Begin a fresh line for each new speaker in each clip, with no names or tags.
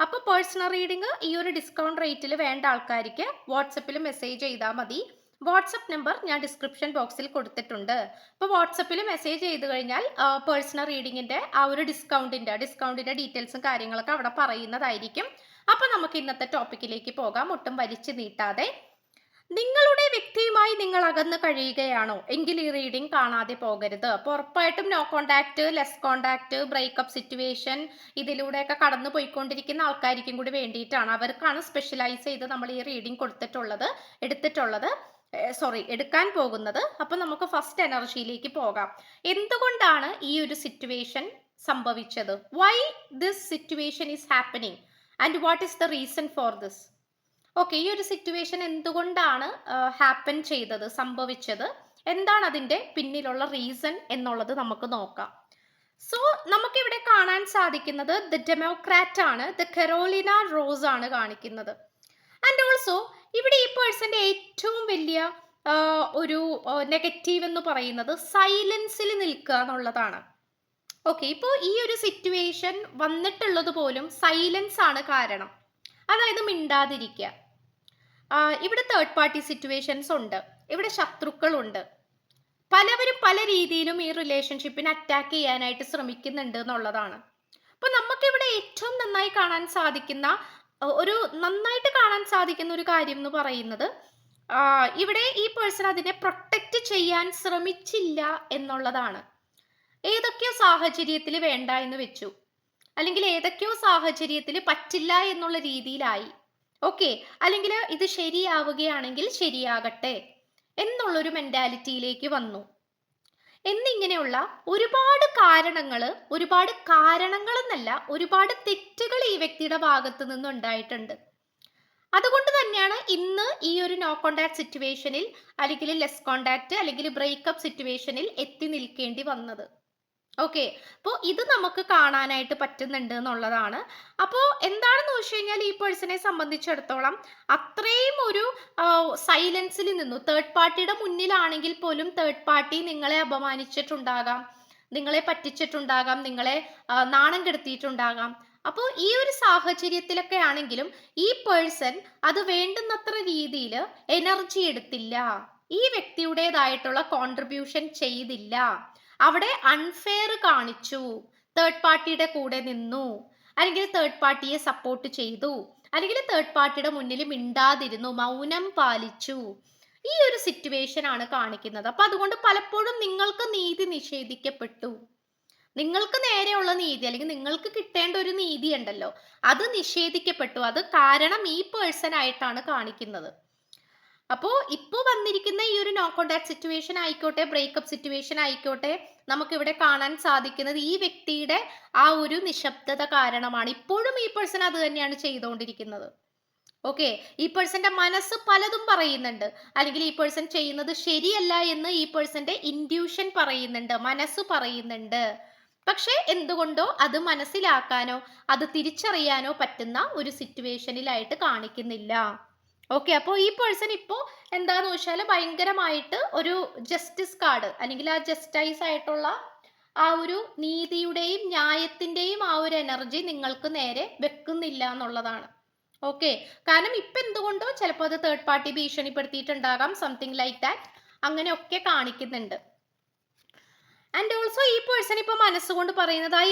അപ്പോൾ personal reading ഈ ഒരു ഡിസ്കൗണ്ട് റേറ്റിൽ വേണ്ട ആൾക്കാർക്ക് വാട്സപ്പിൽ മെസ്സേജ് ചെയ്താൽ മതി. വാട്സപ്പ് നമ്പർ ഞാൻ ഡിസ്ക്രിപ്ഷൻ ബോക്സിൽ കൊടുത്തിട്ടുണ്ട്. അപ്പോൾ വാട്സപ്പിൽ മെസ്സേജ് ചെയ്ത് കഴിഞ്ഞാൽ പേഴ്സണൽ റീഡിങ്ങിന്റെ ആ ഒരു ഡിസ്കൗണ്ടിന്റെ ഡിസ്കൗണ്ടിന്റെ ഡീറ്റെയിൽസും കാര്യങ്ങളൊക്കെ അവിടെ പറയുന്നതായിരിക്കും. അപ്പോൾ നമുക്ക് ഇന്നത്തെ ടോപ്പിക്കിലേക്ക് പോകാം. ഒട്ടും വലിച്ചു നീട്ടാതെ. നിങ്ങളുടെ വ്യക്തിയുമായി നിങ്ങൾ അകന്ന് കഴിയുകയാണോ? എങ്കിൽ ഈ റീഡിംഗ് കാണാതെ പോകരുത്. അപ്പോൾ ഉറപ്പായിട്ടും no contact less contact breakup situation ഇതിലൂടെയൊക്കെ കടന്നു പോയിക്കൊണ്ടിരിക്കുന്ന ആൾക്കാർക്കും കൂടി വേണ്ടിയിട്ടാണ്. അവർക്കാണ് സ്പെഷ്യലൈസ് ചെയ്ത് നമ്മൾ ഈ റീഡിംഗ് കൊടുത്തിട്ടുള്ളത് എടുത്തിട്ടുള്ളത് സോറി എടുക്കാൻ പോകുന്നത്. അപ്പോൾ നമുക്ക് ഫസ്റ്റ് എനർജിയിലേക്ക് പോകാം. എന്തുകൊണ്ടാണ് ഈ ഒരു സിറ്റുവേഷൻ സംഭവിച്ചത്? Why this situation is happening and what is the reason for this okay ഈ ഒരു സിറ്റുവേഷൻ എന്തുകൊണ്ടാണ് ഹാപ്പൻ ചെയ്തത് സംഭവിച്ചത്? എന്താണ് അതിന്റെ പിന്നിലുള്ള റീസൺ എന്നുള്ളത് നമുക്ക് നോക്കാം. സോ നമുക്കിവിടെ കാണാൻ സാധിക്കുന്നത് ദ ഡെമോക്രാറ്റ് ആണ് ദ കെറോലിന റോസ് ആണ് കാണിക്കുന്നത്. ആൻഡ് ഓൾസോ ഇവിടെ ഈ പേഴ്സന്റെ ഏറ്റവും വലിയ ഒരു നെഗറ്റീവ് എന്ന് പറയുന്നത് സൈലൻസിൽ നിൽക്കുക എന്നുള്ളതാണ്. ഓക്കെ ഇപ്പോൾ ഈ ഒരു സിറ്റുവേഷൻ വന്നിട്ടുള്ളത് പോലും സൈലൻസ് ആണ് കാരണം. അതായത് മിണ്ടാതിരിക്കുക. ഇവിടെ തേർഡ് പാർട്ടി സിറ്റുവേഷൻസ് ഉണ്ട്. ഇവിടെ ശത്രുക്കളുണ്ട്. പലവരും പല രീതിയിലും ഈ റിലേഷൻഷിപ്പിനെ അറ്റാക്ക് ചെയ്യാനായിട്ട് ശ്രമിക്കുന്നുണ്ട് എന്നുള്ളതാണ്. അപ്പൊ നമുക്കിവിടെ ഏറ്റവും നന്നായി കാണാൻ സാധിക്കുന്ന ഒരു നന്നായിട്ട് കാണാൻ സാധിക്കുന്ന ഒരു കാര്യം എന്ന് പറയുന്നത് ഇവിടെ ഈ പേഴ്സൺ അതിനെ പ്രൊട്ടക്റ്റ് ചെയ്യാൻ ശ്രമിച്ചില്ല എന്നുള്ളതാണ്. ഏതൊക്കെയോ സാഹചര്യത്തിൽ വേണ്ട എന്ന് വെച്ചു. അല്ലെങ്കിൽ ഏതൊക്കെയോ സാഹചര്യത്തിൽ പറ്റില്ല എന്നുള്ള രീതിയിലായി. ഓക്കെ. അല്ലെങ്കിൽ ഇത് ശരിയാവുകയാണെങ്കിൽ ശരിയാകട്ടെ എന്നുള്ളൊരു മെന്റാലിറ്റിയിലേക്ക് വന്നു. എന്നിങ്ങനെയുള്ള ഒരുപാട് കാരണങ്ങൾ ഒരുപാട് കാരണങ്ങൾ എന്നല്ല ഒരുപാട് തെറ്റുകൾ ഈ വ്യക്തിയുടെ ഭാഗത്ത് നിന്ന് ഉണ്ടായിട്ടുണ്ട്. അതുകൊണ്ട് തന്നെയാണ് ഇന്ന് ഈ ഒരു നോ കോണ്ടാക്ട് സിറ്റുവേഷനിൽ അല്ലെങ്കിൽ ലെസ് കോണ്ടാക്ട് അല്ലെങ്കിൽ ബ്രേക്കപ്പ് സിറ്റുവേഷനിൽ എത്തി നിൽക്കേണ്ടി വന്നത്. ഓക്കെ. അപ്പോൾ ഇത് നമുക്ക് കാണാനായിട്ട് പറ്റുന്നുണ്ട് എന്നുള്ളതാണ്. അപ്പോൾ എന്താണെന്ന് കഴിഞ്ഞാൽ ഈ പേഴ്സണെ സംബന്ധിച്ചിടത്തോളം അത്രയും ഒരു സൈലൻസിൽ നിന്നു. തേർഡ് പാർട്ടിയുടെ മുന്നിലാണെങ്കിൽ പോലും തേർഡ് പാർട്ടി നിങ്ങളെ അപമാനിച്ചിട്ടുണ്ടാകാം. നിങ്ങളെ പറ്റിച്ചിട്ടുണ്ടാകാം. നിങ്ങളെ നാണം കെടുത്തിയിട്ടുണ്ടാകാം. അപ്പോൾ ഈ ഒരു സാഹചര്യത്തിലൊക്കെ ആണെങ്കിലും ഈ പേഴ്സൺ അത് വേണ്ടുന്നത്ര രീതിയിൽ എനർജി എടുത്തില്ല. ഈ വ്യക്തിയുടേതായിട്ടുള്ള കോൺട്രിബ്യൂഷൻ ചെയ്തില്ല. അവിടെ അൺഫെയർ കാണിച്ചു. തേർഡ് പാർട്ടിയുടെ കൂടെ നിന്നു. അല്ലെങ്കിൽ തേർഡ് പാർട്ടിയെ സപ്പോർട്ട് ചെയ്തു. അല്ലെങ്കിൽ തേർഡ് പാർട്ടിയുടെ മുന്നിൽ മിണ്ടാതിരുന്നു മൗനം പാലിച്ചു. ഈ ഒരു സിറ്റുവേഷൻ ആണ് കാണിക്കുന്നത്. അപ്പൊ അതുകൊണ്ട് പലപ്പോഴും നിങ്ങൾക്ക് നീതി നിഷേധിക്കപ്പെട്ടു. നിങ്ങൾക്ക് നേരെയുള്ള നീതി അല്ലെങ്കിൽ നിങ്ങൾക്ക് കിട്ടേണ്ട ഒരു നീതി ഉണ്ടല്ലോ അത് നിഷേധിക്കപ്പെട്ടു. അത് കാരണം ഈ പേഴ്സൺ ആയിട്ടാണ് കാണിക്കുന്നത്. അപ്പോൾ ഇപ്പോൾ വന്നിരിക്കുന്ന ഈ ഒരു നോ കോണ്ടാക്ട് സിറ്റുവേഷൻ ആയിക്കോട്ടെ ബ്രേക്കപ്പ് സിറ്റുവേഷൻ ആയിക്കോട്ടെ നമുക്കിവിടെ കാണാൻ സാധിക്കുന്നത് ഈ വ്യക്തിയുടെ ആ ഒരു നിശബ്ദത കാരണമാണ്. ഇപ്പോഴും ഈ പേഴ്സൺ അത് തന്നെയാണ് ചെയ്തുകൊണ്ടിരിക്കുന്നത്. ഓക്കെ ഈ പേഴ്സന്റെ മനസ്സ് പലതും പറയുന്നുണ്ട്. അല്ലെങ്കിൽ ഈ പേഴ്സൺ ചെയ്യുന്നത് ശരിയല്ല എന്ന് ഈ പേഴ്സന്റെ ഇൻഡ്യൂഷൻ പറയുന്നുണ്ട് മനസ്സ് പറയുന്നുണ്ട്. പക്ഷെ എന്തുകൊണ്ടോ അത് മനസ്സിലാക്കാനോ അത് തിരിച്ചറിയാനോ പറ്റുന്ന ഒരു സിറ്റുവേഷനിലായിട്ട് കാണിക്കുന്നില്ല. ഓക്കെ അപ്പോൾ ഈ പേഴ്സൺ ഇപ്പോൾ എന്താന്ന് വെച്ചാൽ ഭയങ്കരമായിട്ട് ഒരു ജസ്റ്റിസ് കാർഡ് അല്ലെങ്കിൽ ആ ജസ്റ്റൈസ് ആയിട്ടുള്ള ആ ഒരു നീതിയുടെയും ന്യായത്തിന്റെയും ആ ഒരു എനർജി നിങ്ങൾക്ക് നേരെ വെക്കുന്നില്ല എന്നുള്ളതാണ്. ഓക്കെ കാരണം ഇപ്പം എന്തുകൊണ്ടോ ചിലപ്പോൾ അത് തേർഡ് പാർട്ടി ഭീഷണിപ്പെടുത്തിയിട്ടുണ്ടാകാം സംതിങ് ലൈക്ക് ദാറ്റ് അങ്ങനെയൊക്കെ കാണിക്കുന്നുണ്ട്. ആൻഡ് ഓൾസോ ഈ പേഴ്സൺ ഇപ്പോൾ മനസ്സുകൊണ്ട് പറയുന്നത് I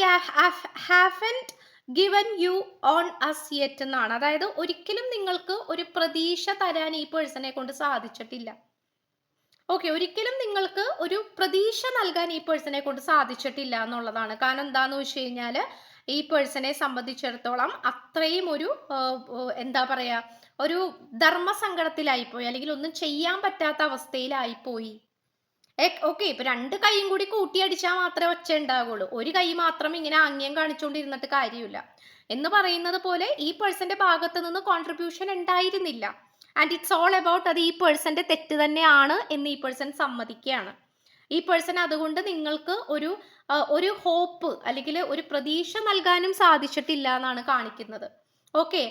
haven't given you on as yet എന്നാണ്. അതായത് ഒരിക്കലും നിങ്ങൾക്ക് ഒരു പ്രതീക്ഷ തരാൻ ഈ പേഴ്സണെ കൊണ്ട് സാധിച്ചിട്ടില്ല. ഓക്കെ ഒരിക്കലും നിങ്ങൾക്ക് ഒരു പ്രതീക്ഷ നൽകാൻ ഈ പേഴ്സണെ കൊണ്ട് സാധിച്ചിട്ടില്ല എന്നുള്ളതാണ്. കാരണം എന്താന്ന് വെച്ച് കഴിഞ്ഞാൽ ഈ പേഴ്സണെ സംബന്ധിച്ചിടത്തോളം അത്രയും ഒരു എന്താ പറയാ ഒരു ധർമ്മസങ്കടത്തിലായിപ്പോയി അല്ലെങ്കിൽ ഒന്നും ചെയ്യാൻ പറ്റാത്ത അവസ്ഥയിലായിപ്പോയി. ഓക്കെ ഇപ്പൊ രണ്ട് കൈയും കൂടി കൂട്ടിയടിച്ചാൽ മാത്രമേ ഒച്ച ഉണ്ടാവുള്ളൂ. ഒരു കൈ മാത്രം ഇങ്ങനെ ആംഗ്യം കാണിച്ചുകൊണ്ടിരുന്നിട്ട് കാര്യമില്ല. എന്ന് പറയുന്നത് പോലെ ഈ പേഴ്സന്റെ ഭാഗത്ത് നിന്ന് കോൺട്രിബ്യൂഷൻ ഉണ്ടായിരുന്നില്ല. ആൻഡ് ഇറ്റ്സ് ഓൾ അബൌട്ട് അത് ഈ പേഴ്സന്റെ തെറ്റ് തന്നെയാണ് എന്ന് ഈ പേഴ്സൺ സമ്മതിക്കുകയാണ്. ഈ പേഴ്സൺ അതുകൊണ്ട് നിങ്ങൾക്ക് ഒരു ഒരു ഹോപ്പ് അല്ലെങ്കിൽ ഒരു പ്രതീക്ഷ നൽകാനും സാധിച്ചിട്ടില്ല എന്നാണ് കാണിക്കുന്നത്. ഓക്കെ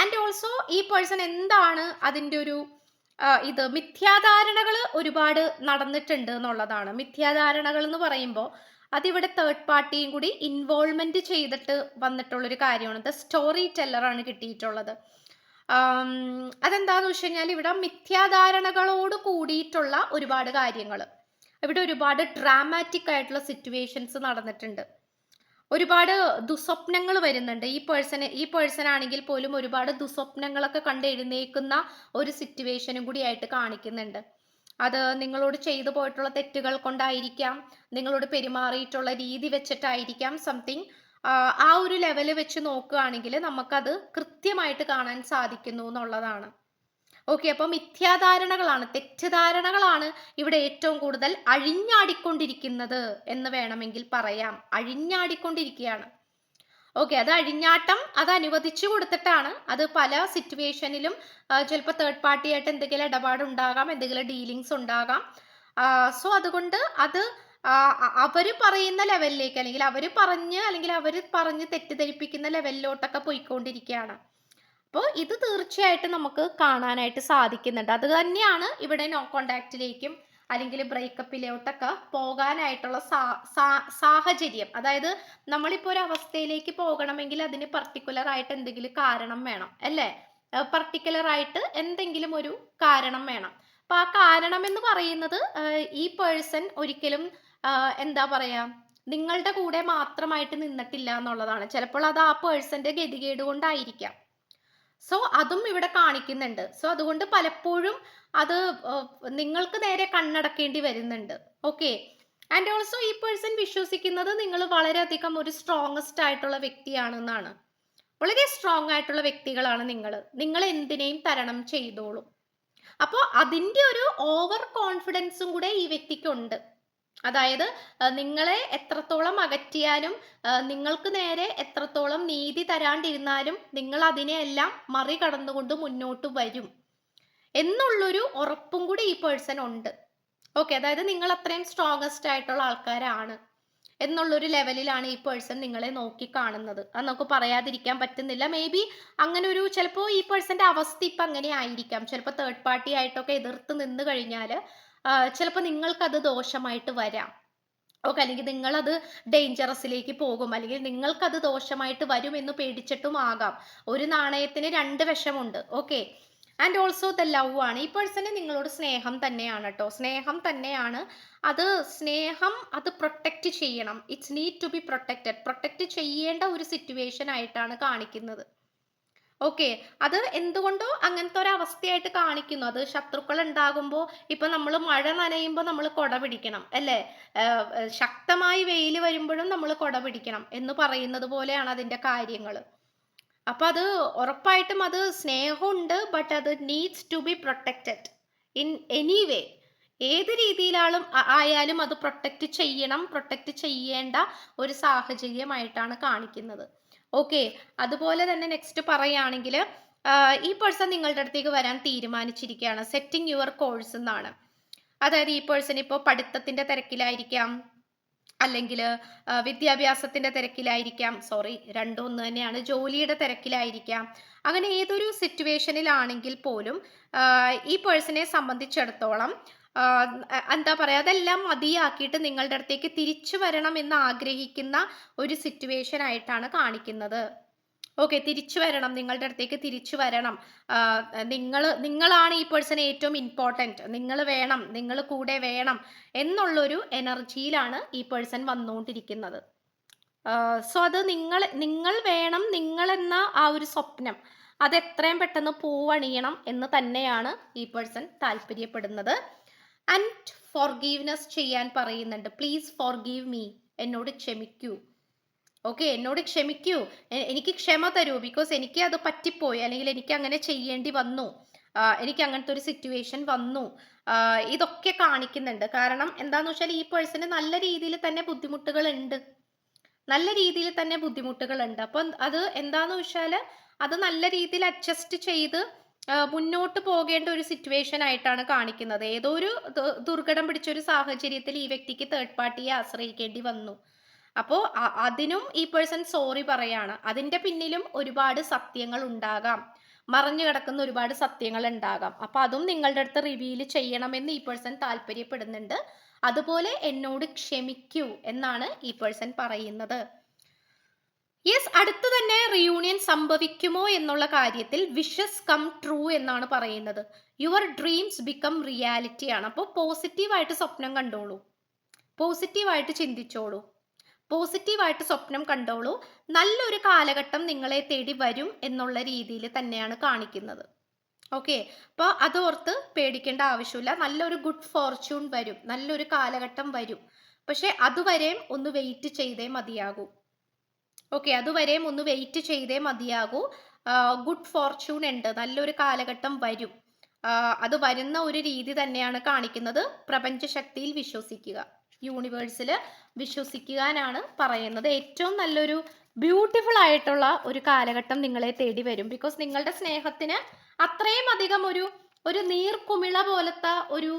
ആൻഡ് ഓൾസോ ഈ പേഴ്സൺ എന്താണ് അതിന്റെ ഒരു ഇത് മിഥ്യാധാരണകൾ ഒരുപാട് നടന്നിട്ടുണ്ട് എന്നുള്ളതാണ്. മിഥ്യാധാരണകൾ എന്ന് പറയുമ്പോൾ അതിവിടെ തേർഡ് പാർട്ടിയും കൂടി ഇൻവോൾവ്മെന്റ് ചെയ്തിട്ട് വന്നിട്ടുള്ളൊരു കാര്യമാണ്. ദ സ്റ്റോറി ടെല്ലറാണ് കിട്ടിയിട്ടുള്ളത്. അതെന്താന്ന് വെച്ച് കഴിഞ്ഞാൽ ഇവിടെ മിഥ്യാധാരണകളോട് കൂടിയിട്ടുള്ള ഒരുപാട് കാര്യങ്ങൾ ഇവിടെ ഒരുപാട് ഡ്രാമാറ്റിക് ആയിട്ടുള്ള സിറ്റുവേഷൻസ് നടന്നിട്ടുണ്ട്. ഒരുപാട് ദുസ്വപ്നങ്ങൾ വരുന്നുണ്ട്. ഈ പേഴ്സണ് ഈ പേഴ്സൺ ആണെങ്കിൽ പോലും ഒരുപാട് ദുസ്വപ്നങ്ങളൊക്കെ കണ്ട് എഴുന്നേക്കുന്ന ഒരു സിറ്റുവേഷനും കൂടി ആയിട്ട് കാണിക്കുന്നുണ്ട്. അത് നിങ്ങളോട് ചെയ്തു പോയിട്ടുള്ള തെറ്റുകൾ കൊണ്ടായിരിക്കാം. നിങ്ങളോട് പെരുമാറിയിട്ടുള്ള രീതി വെച്ചിട്ടായിരിക്കാം സംതിങ് ആ ഒരു ലെവൽ വെച്ച് നോക്കുകയാണെങ്കിൽ നമുക്കത് കൃത്യമായിട്ട് കാണാൻ സാധിക്കുന്നു എന്നുള്ളതാണ്. ഓക്കെ അപ്പോൾ മിഥ്യാധാരണകളാണ് തെറ്റിദ്ധാരണകളാണ് ഇവിടെ ഏറ്റവും കൂടുതൽ അഴിഞ്ഞാടിക്കൊണ്ടിരിക്കുന്നത് എന്ന് വേണമെങ്കിൽ പറയാം. അഴിഞ്ഞാടിക്കൊണ്ടിരിക്കുകയാണ്. ഓക്കെ അത് അഴിഞ്ഞാട്ടം അത് അനുവദിച്ചു കൊടുത്തിട്ടാണ്. അത് പല സിറ്റുവേഷനിലും ചിലപ്പോൾ തേർഡ് പാർട്ടി ആയിട്ട് എന്തെങ്കിലും ഇടപാടുണ്ടാകാം എന്തെങ്കിലും ഡീലിങ്സ് ഉണ്ടാകാം. സോ അതുകൊണ്ട് അത് അവർ പറയുന്ന ലെവലിലേക്ക് അല്ലെങ്കിൽ അവർ പറഞ്ഞ് അല്ലെങ്കിൽ അവർ പറഞ്ഞ് തെറ്റിദ്ധരിപ്പിക്കുന്ന ലെവലിലോട്ടൊക്കെ പോയിക്കൊണ്ടിരിക്കുകയാണ്. അപ്പോൾ ഇത് തീർച്ചയായിട്ടും നമുക്ക് കാണാനായിട്ട് സാധിക്കുന്നുണ്ട്. അത് തന്നെയാണ് ഇവിടെ നോ കോണ്ടാക്റ്റിലേക്കും അല്ലെങ്കിൽ ബ്രേക്കപ്പിലോട്ടൊക്കെ പോകാനായിട്ടുള്ള സാഹചര്യം. അതായത് നമ്മളിപ്പോൾ ഒരു അവസ്ഥയിലേക്ക് പോകണമെങ്കിൽ അതിന് പർട്ടിക്കുലർ ആയിട്ട് എന്തെങ്കിലും കാരണം വേണം അല്ലേ? പർട്ടിക്കുലർ ആയിട്ട് എന്തെങ്കിലും ഒരു കാരണം വേണം. അപ്പൊ ആ കാരണം എന്ന് പറയുന്നത് ഈ പേഴ്സൺ ഒരിക്കലും എന്താ പറയാ നിങ്ങളുടെ കൂടെ മാത്രമായിട്ട് നിന്നിട്ടില്ല എന്നുള്ളതാണ്. ചിലപ്പോൾ അത് ആ പേഴ്സന്റെ ഗതികേട് കൊണ്ടായിരിക്കാം. സോ അതും ഇവിടെ കാണിക്കുന്നുണ്ട്. സോ അതുകൊണ്ട് പലപ്പോഴും അത് നിങ്ങൾക്ക് നേരെ കണ്ണടക്കേണ്ടി വരുന്നുണ്ട്. ഓക്കെ ആൻഡ് ഓൾസോ ഈ പേഴ്സൺ വിശ്വസിക്കുന്നത് നിങ്ങൾ വളരെയധികം ഒരു സ്ട്രോങ്സ്റ്റ് ആയിട്ടുള്ള വ്യക്തിയാണെന്നാണ്. വളരെ സ്ട്രോങ് ആയിട്ടുള്ള വ്യക്തികളാണ് നിങ്ങൾ നിങ്ങൾ എന്തിനേയും തരണം ചെയ്തോളും. അപ്പോൾ അതിന്റെ ഒരു ഓവർ കോൺഫിഡൻസും കൂടെ ഈ വ്യക്തിക്കുണ്ട്. അതായത് നിങ്ങളെ എത്രത്തോളം അകറ്റിയാലും നിങ്ങൾക്ക് നേരെ എത്രത്തോളം നീതി തരാണ്ടിരുന്നാലും നിങ്ങൾ അതിനെയെല്ലാം മറികടന്നുകൊണ്ട് മുന്നോട്ട് വരും. എന്നുള്ളൊരു ഉറപ്പും കൂടി ഈ പേഴ്സൺ ഉണ്ട്. ഓക്കെ അതായത് നിങ്ങൾ അത്രയും സ്ട്രോങ്സ്റ്റ് ആയിട്ടുള്ള ആൾക്കാരാണ് എന്നുള്ളൊരു ലെവലിലാണ് ഈ പേഴ്സൺ നിങ്ങളെ നോക്കി കാണുന്നത് അത് നമുക്ക് പറയാതിരിക്കാൻ പറ്റുന്നില്ല. മേ ബി അങ്ങനെ ഒരു ചിലപ്പോൾ ഈ പേഴ്സന്റെ അവസ്ഥ ഇപ്പം അങ്ങനെ ആയിരിക്കാം. ചിലപ്പോൾ തേർഡ് പാർട്ടി ആയിട്ടൊക്കെ എതിർത്ത് നിന്ന് കഴിഞ്ഞാൽ ചിലപ്പോൾ നിങ്ങൾക്കത് ദോഷമായിട്ട് വരാം. ഓക്കെ അല്ലെങ്കിൽ നിങ്ങളത് ഡേഞ്ചറസിലേക്ക് പോകും. അല്ലെങ്കിൽ നിങ്ങൾക്കത് ദോഷമായിട്ട് വരും എന്ന് പേടിച്ചിട്ടും ആകാം. ഒരു നാണയത്തിന് രണ്ട് വശമുണ്ട് okay. And also the love ആണ്. ഈ പേഴ്സണെ നിങ്ങളോട് സ്നേഹം തന്നെയാണ് കേട്ടോ സ്നേഹം തന്നെയാണ്. അത് സ്നേഹം അത് പ്രൊട്ടക്റ്റ് ചെയ്യണം. It's need to be protected protect ചെയ്യേണ്ട ഒരു സിറ്റുവേഷൻ ആയിട്ടാണ് കാണിക്കുന്നത്. ഓക്കെ. അത് എന്തുകൊണ്ടോ അങ്ങനത്തെ ഒരു അവസ്ഥയായിട്ട് കാണിക്കുന്നു. അത് ശത്രുക്കൾ ഉണ്ടാകുമ്പോൾ ഇപ്പൊ നമ്മൾ മഴ നനയുമ്പോൾ നമ്മൾ കൊട പിടിക്കണം അല്ലേ? ശക്തമായി വെയിൽ വരുമ്പോഴും നമ്മൾ കൊട പിടിക്കണം എന്ന് പറയുന്നത് പോലെയാണ് അതിന്റെ കാര്യങ്ങൾ അപ്പൊ അത് ഉറപ്പായിട്ടും അത് സ്നേഹമുണ്ട് ബട്ട് അത് needs to be protected. In any way ഏത് രീതിയിലാളും ആയാലും അത് പ്രൊട്ടക്റ്റ് ചെയ്യണം പ്രൊട്ടക്റ്റ് ചെയ്യേണ്ട ഒരു സാഹചര്യമായിട്ടാണ് കാണിക്കുന്നത്. ഓക്കെ അതുപോലെ തന്നെ നെക്സ്റ്റ് പറയുകയാണെങ്കിൽ ഈ പേഴ്സൺ നിങ്ങളുടെ അടുത്തേക്ക് വരാൻ തീരുമാനിച്ചിരിക്കുകയാണ്. സെറ്റിംഗ് യുവർ കോഴ്സ് എന്നാണ്. അതായത് ഈ പേഴ്സൺ ഇപ്പോൾ പഠിത്തത്തിന്റെ തിരക്കിലായിരിക്കാം. അല്ലെങ്കിൽ വിദ്യാഭ്യാസത്തിന്റെ തിരക്കിലായിരിക്കാം. സോറി രണ്ടും ഒന്ന് തന്നെയാണ്. ജോലിയുടെ തിരക്കിലായിരിക്കാം. അങ്ങനെ ഏതൊരു സിറ്റുവേഷനിലാണെങ്കിൽ പോലും ഈ പേഴ്സണെ സംബന്ധിച്ചിടത്തോളം എന്താ പറയുക അതെല്ലാം മതിയാക്കിയിട്ട് നിങ്ങളുടെ അടുത്തേക്ക് തിരിച്ചു വരണം എന്ന് ആഗ്രഹിക്കുന്ന ഒരു സിറ്റുവേഷൻ ആയിട്ടാണ് കാണിക്കുന്നത്. ഓക്കെ തിരിച്ചു വരണം നിങ്ങളുടെ അടുത്തേക്ക് തിരിച്ചു വരണം. നിങ്ങൾ നിങ്ങളാണ് ഈ പേഴ്സൺ ഏറ്റവും ഇമ്പോർട്ടന്റ് നിങ്ങൾ വേണം നിങ്ങൾ കൂടെ വേണം എന്നുള്ളൊരു എനർജിയിലാണ് ഈ പേഴ്സൺ വന്നുകൊണ്ടിരിക്കുന്നത്. സോ അത് നിങ്ങൾ നിങ്ങൾ വേണം നിങ്ങൾ എന്ന ആ ഒരു സ്വപ്നം അത് എത്രയും പെട്ടെന്ന് പൂവണിയണം എന്ന് തന്നെയാണ് ഈ പേഴ്സൺ താല്പര്യപ്പെടുന്നത്. ആൻഡ് ഫോർഗീവ്നെസ് ചെയ്യാൻ പറയുന്നുണ്ട്. പ്ലീസ് ഫോർഗീവ് മീ എന്നോട് ക്ഷമിക്കൂ. ഓക്കെ എന്നോട് ക്ഷമിക്കൂ. എനിക്ക് ക്ഷമ തരൂ. ബിക്കോസ് എനിക്ക് അത് പറ്റിപ്പോയി. അല്ലെങ്കിൽ എനിക്ക് അങ്ങനെ ചെയ്യേണ്ടി വന്നു. എനിക്ക് അങ്ങനത്തെ ഒരു സിറ്റുവേഷൻ വന്നു. ഇതൊക്കെ കാണിക്കുന്നുണ്ട്. കാരണം എന്താന്ന് വെച്ചാൽ ഈ പേഴ്സന് നല്ല രീതിയിൽ തന്നെ ബുദ്ധിമുട്ടുകൾ ഉണ്ട്. നല്ല രീതിയിൽ തന്നെ ബുദ്ധിമുട്ടുകൾ ഉണ്ട്. അപ്പം അത് എന്താന്ന് വെച്ചാൽ അത് നല്ല രീതിയിൽ അഡ്ജസ്റ്റ് ചെയ്ത് മുന്നോട്ട് പോകേണ്ട ഒരു സിറ്റുവേഷൻ ആയിട്ടാണ് കാണിക്കുന്നത്. ഏതോ ഒരു ദുർഘടം പിടിച്ച ഒരു സാഹചര്യത്തിൽ ഈ വ്യക്തിക്ക് തേർഡ് പാർട്ടിയെ ആശ്രയിക്കേണ്ടി വന്നു. അപ്പോൾ അതിനും ഈ പേഴ്സൺ സോറി പറയാണ്. അതിന്റെ പിന്നിലും ഒരുപാട് സത്യങ്ങൾ ഉണ്ടാകാം. മറഞ്ഞു കിടക്കുന്ന ഒരുപാട് സത്യങ്ങൾ ഉണ്ടാകാം. അപ്പൊ അതും നിങ്ങളുടെ അടുത്ത് റിവീൽ ചെയ്യണമെന്ന് ഈ പേഴ്സൺ താല്പര്യപ്പെടുന്നുണ്ട്. അതുപോലെ എന്നോട് ക്ഷമിക്കൂ എന്നാണ് ഈ പേഴ്സൺ പറയുന്നത്. യെസ് അടുത്ത് തന്നെ റിയൂണിയൻ സംഭവിക്കുമോ എന്നുള്ള കാര്യത്തിൽ വിഷസ് കം ട്രൂ എന്നാണ് പറയുന്നത്. യുവർ ഡ്രീംസ് ബിക്കം റിയാലിറ്റി ആണ്. അപ്പോൾ പോസിറ്റീവായിട്ട് സ്വപ്നം കണ്ടോളൂ. പോസിറ്റീവായിട്ട് ചിന്തിച്ചോളൂ. പോസിറ്റീവായിട്ട് സ്വപ്നം കണ്ടോളൂ. നല്ലൊരു കാലഘട്ടം നിങ്ങളെ തേടി വരും എന്നുള്ള രീതിയിൽ തന്നെയാണ് കാണിക്കുന്നത്. ഓക്കെ അപ്പോൾ അതോർത്ത് പേടിക്കേണ്ട ആവശ്യമില്ല. നല്ലൊരു ഗുഡ് ഫോർച്യൂൺ വരും. നല്ലൊരു കാലഘട്ടം വരും. പക്ഷെ അതുവരെയും ഒന്ന് വെയിറ്റ് ചെയ്തേ മതിയാകൂ. ഓക്കെ അതുവരെയും ഒന്ന് വെയിറ്റ് ചെയ്തേ മതിയാകൂ. ഗുഡ് ഫോർച്യൂൺ ഉണ്ട്. നല്ലൊരു കാലഘട്ടം വരും. അത് വരുന്ന ഒരു രീതി തന്നെയാണ് കാണിക്കുന്നത്. പ്രപഞ്ചശക്തിയിൽ വിശ്വസിക്കുക. യൂണിവേഴ്സിൽ വിശ്വസിക്കാനാണ് പറയുന്നത്. ഏറ്റവും നല്ലൊരു ബ്യൂട്ടിഫുൾ ആയിട്ടുള്ള ഒരു കാലഘട്ടം നിങ്ങളെ തേടി വരും. ബിക്കോസ് നിങ്ങളുടെ സ്നേഹത്തിന് അത്രയും അധികം ഒരു ഒരു നീർക്കുമിള പോലത്തെ ഒരു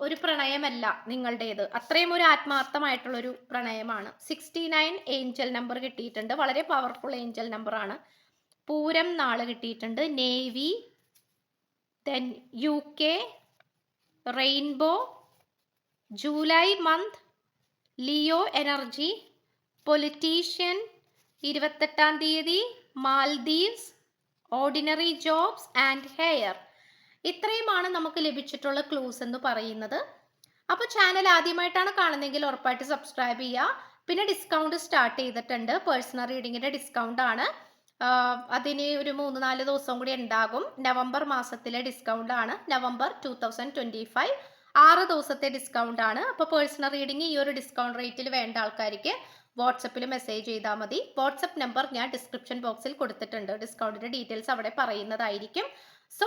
ഒരു പ്രണയമല്ല നിങ്ങളുടേത്. അത്രയും ഒരു ആത്മാർത്ഥമായിട്ടുള്ള ഒരു പ്രണയമാണ്. സിക്സ്റ്റി നയൻ ഏഞ്ചൽ നമ്പർ കിട്ടിയിട്ടുണ്ട്. വളരെ പവർഫുൾ ഏഞ്ചൽ നമ്പറാണ് പൂരം നാൾ കിട്ടിയിട്ടുണ്ട്. Navy then U K rainbow July month Leo energy politician ഇരുപത്തെട്ടാം തീയതി Maldives ordinary jobs and hair ഇത്രയുമാണ് നമുക്ക് ലഭിച്ചിട്ടുള്ള ക്ലൂസ് എന്ന് പറയുന്നത്. അപ്പോൾ ചാനൽ ആദ്യമായിട്ടാണ് കാണുന്നതെങ്കിൽ ഉറപ്പായിട്ട് സബ്സ്ക്രൈബ് ചെയ്യുക. പിന്നെ ഡിസ്കൗണ്ട് സ്റ്റാർട്ട് ചെയ്തിട്ടുണ്ട്. പേഴ്സണൽ റീഡിങ്ങിന്റെ ഡിസ്കൗണ്ട് ആണ്. അതിന് ഒരു മൂന്ന് നാല് ദിവസം കൂടി ഉണ്ടാകും. നവംബർ മാസത്തിലെ ഡിസ്കൗണ്ട് ആണ്. November two thousand twenty five ആറ് ദിവസത്തെ ഡിസ്കൗണ്ട് ആണ്. അപ്പോൾ പേഴ്സണൽ റീഡിങ് ഈ ഒരു ഡിസ്കൗണ്ട് റേറ്റിൽ വേണ്ട ആൾക്കാർക്ക് വാട്സപ്പിൽ മെസ്സേജ് ചെയ്താൽ മതി. വാട്സപ്പ് നമ്പർ ഞാൻ ഡിസ്ക്രിപ്ഷൻ ബോക്സിൽ കൊടുത്തിട്ടുണ്ട്. ഡിസ്കൗണ്ടിന്റെ ഡീറ്റെയിൽസ് അവിടെ പറയുന്നതായിരിക്കും. സോ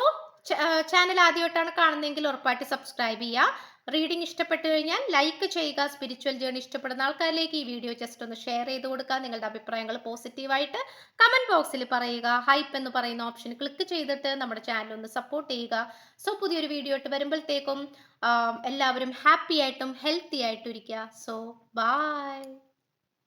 ചാനൽ ആദ്യമായിട്ടാണ് കാണുന്നതെങ്കിൽ ഉറപ്പായിട്ട് സബ്സ്ക്രൈബ് ചെയ്യുക. റീഡിംഗ് ഇഷ്ടപ്പെട്ടു കഴിഞ്ഞാൽ ലൈക്ക് ചെയ്യുക. സ്പിരിച്വൽ ജേണി ഇഷ്ടപ്പെടുന്ന ആൾക്കാരിലേക്ക് ഈ വീഡിയോ ജസ്റ്റ് ഒന്ന് ഷെയർ ചെയ്ത് കൊടുക്കുക. നിങ്ങളുടെ അഭിപ്രായങ്ങൾ പോസിറ്റീവായിട്ട് കമന്റ് ബോക്സിൽ പറയുക. ഹൈപ്പ് എന്ന് പറയുന്ന ഓപ്ഷൻ ക്ലിക്ക് ചെയ്തിട്ട് നമ്മുടെ ചാനൽ ഒന്ന് സപ്പോർട്ട് ചെയ്യുക. സോ പുതിയൊരു വീഡിയോ ഇട്ട് വരുമ്പോഴത്തേക്കും എല്ലാവരും ഹാപ്പി ആയിട്ടും ഹെൽത്തി ആയിട്ടും ഇരിക്കുക. So by